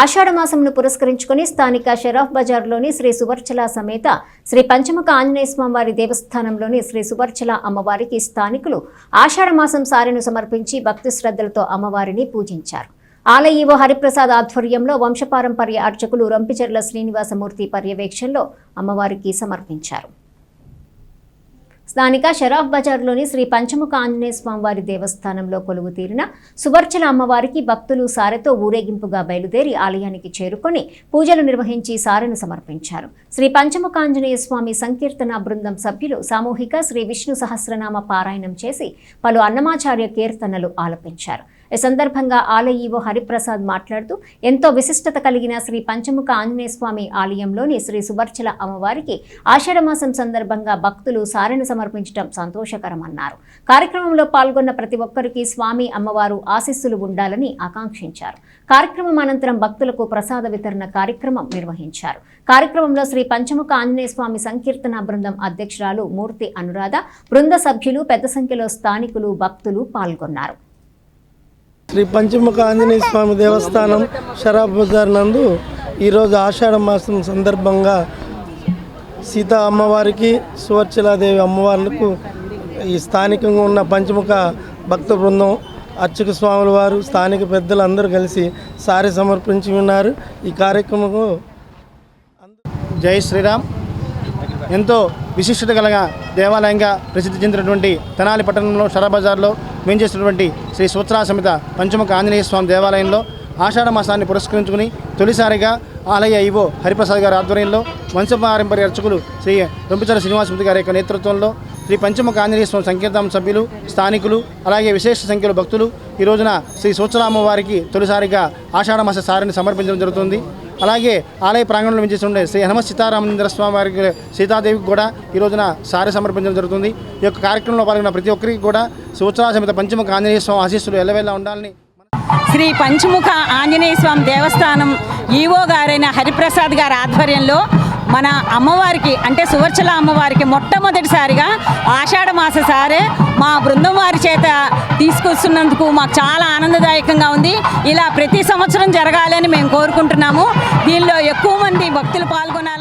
ఆషాఢ మాసంను పురస్కరించుకుని స్థానిక షరాఫ్ బజార్లోని శ్రీ సువర్చల సమేత శ్రీ పంచముఖ ఆంజనేయ స్వామివారి దేవస్థానంలోని శ్రీ సువర్చల అమ్మవారికి స్థానికులు ఆషాఢ మాసం సారెను సమర్పించి భక్తి శ్రద్ధలతో అమ్మవారిని పూజించారు. ఆలయీవో హరిప్రసాద్ ఆధ్వర్యంలో వంశపారంపర్య అర్చకులు రంపిచెర్ల శ్రీనివాసమూర్తి పర్యవేక్షణలో అమ్మవారికి సమర్పించారు. స్థానిక షరాఫ్ బజార్లోని శ్రీ పంచముఖ ఆంజనేయ స్వామివారి దేవస్థానంలో కొలువు తీరిన సువర్చల అమ్మవారికి భక్తులు సారెతో ఊరేగింపుగా బయలుదేరి ఆలయానికి చేరుకొని పూజలు నిర్వహించి సారెను సమర్పించారు. శ్రీ పంచముఖ ఆంజనేయ స్వామి సంకీర్తన బృందం సభ్యులు సామూహిక శ్రీ విష్ణు సహస్రనామ పారాయణం చేసి పలు అన్నమాచార్య కీర్తనలు ఆలపించారు. ఈ సందర్భంగా ఆలయ ఈవో హరిప్రసాద్ మాట్లాడుతూ ఎంతో విశిష్టత కలిగిన శ్రీ పంచముఖ ఆంజనేయ స్వామి ఆలయంలోని శ్రీ సువర్చల అమ్మవారికి ఆషాఢమాసం సందర్భంగా భక్తులు సారెను సమర్పించడం సంతోషకరమన్నారు. కార్యక్రమంలో పాల్గొన్న ప్రతి ఒక్కరికి స్వామి అమ్మవారు ఆశీస్సులు ఉండాలని ఆకాంక్షించారు. కార్యక్రమం అనంతరం భక్తులకు ప్రసాద వితరణ కార్యక్రమం నిర్వహించారు. కార్యక్రమంలో శ్రీ పంచముఖ ఆంజనేయ స్వామి సంకీర్తన బృందం అధ్యక్షురాలు మూర్తి అనురాధ బృంద సభ్యులు పెద్ద సంఖ్యలో స్థానికులు భక్తులు పాల్గొన్నారు. శ్రీ పంచముఖ ఆంజనేయ స్వామి దేవస్థానం షరాబ్ బజార్ నందు ఈరోజు ఆషాఢ మాసం సందర్భంగా సీతా అమ్మవారికి సువర్చలాదేవి అమ్మవార్లకు ఈ స్థానికంగా ఉన్న పంచముఖ భక్త బృందం అర్చక స్వాముల వారు స్థానిక పెద్దలు అందరూ కలిసి సారి సమర్పించి ఉన్నారు. ఈ కార్యక్రమంలో జై శ్రీరామ్. ఎంతో విశిష్టత కలగా దేవాలయంగా ప్రసిద్ధి చెందినటువంటి తెనాలి పట్టణంలో షరాబజార్లో వేంచేసినటువంటి శ్రీ సూత్రా సమేత పంచముఖ ఆంజనేయ స్వామి దేవాలయంలో ఆషాఢ మాసాన్ని పురస్కరించుకుని తొలిసారిగా ఆలయ ఈవో హరిప్రసాద్ గారి ఆధ్వర్యంలో వంశపారంపర్య అర్చకులు శ్రీ రొంపిచల శ్రీనివాసమూర్తి గారి యొక్క నేతృత్వంలో శ్రీ పంచముఖ ఆంజనేయ స్వామి సంకీర్తనం సభ్యులు స్థానికులు అలాగే విశేష సంఖ్యలో భక్తులు ఈ రోజున శ్రీ సూత్రామ వారికి తొలిసారిగా ఆషాఢమాస సారిని సమర్పించడం జరుగుతుంది. అలాగే ఆలయ ప్రాంగణంలో వించేసి ఉండే శ్రీ హనుమ సీతారామేంద్ర స్వామి వారికి సీతాదేవికి కూడా ఈ రోజున సారి సమర్పించడం జరుగుతుంది. ఈ యొక్క కార్యక్రమంలో పాల్గొన్న ప్రతి ఒక్కరికి కూడా సూచనా సమేత పంచముఖ ఆంజనేయ స్వామి ఆశీస్సులు ఎల్లవేళ ఉండాలని శ్రీ పంచముఖ ఆంజనేయ స్వామి దేవస్థానం ఈవో గారైన హరిప్రసాద్ గారి ఆధ్వర్యంలో మన అమ్మవారికి అంటే సువర్చల అమ్మవారికి మొట్టమొదటిసారిగా ఆషాఢ మాస సారే మా బృందం వారి చేత తీసుకొస్తున్నందుకు మాకు చాలా ఆనందదాయకంగా ఉంది. ఇలా ప్రతి సంవత్సరం జరగాలని మేము కోరుకుంటున్నాము. దీనిలో ఎక్కువ మంది భక్తులు పాల్గొన్నారు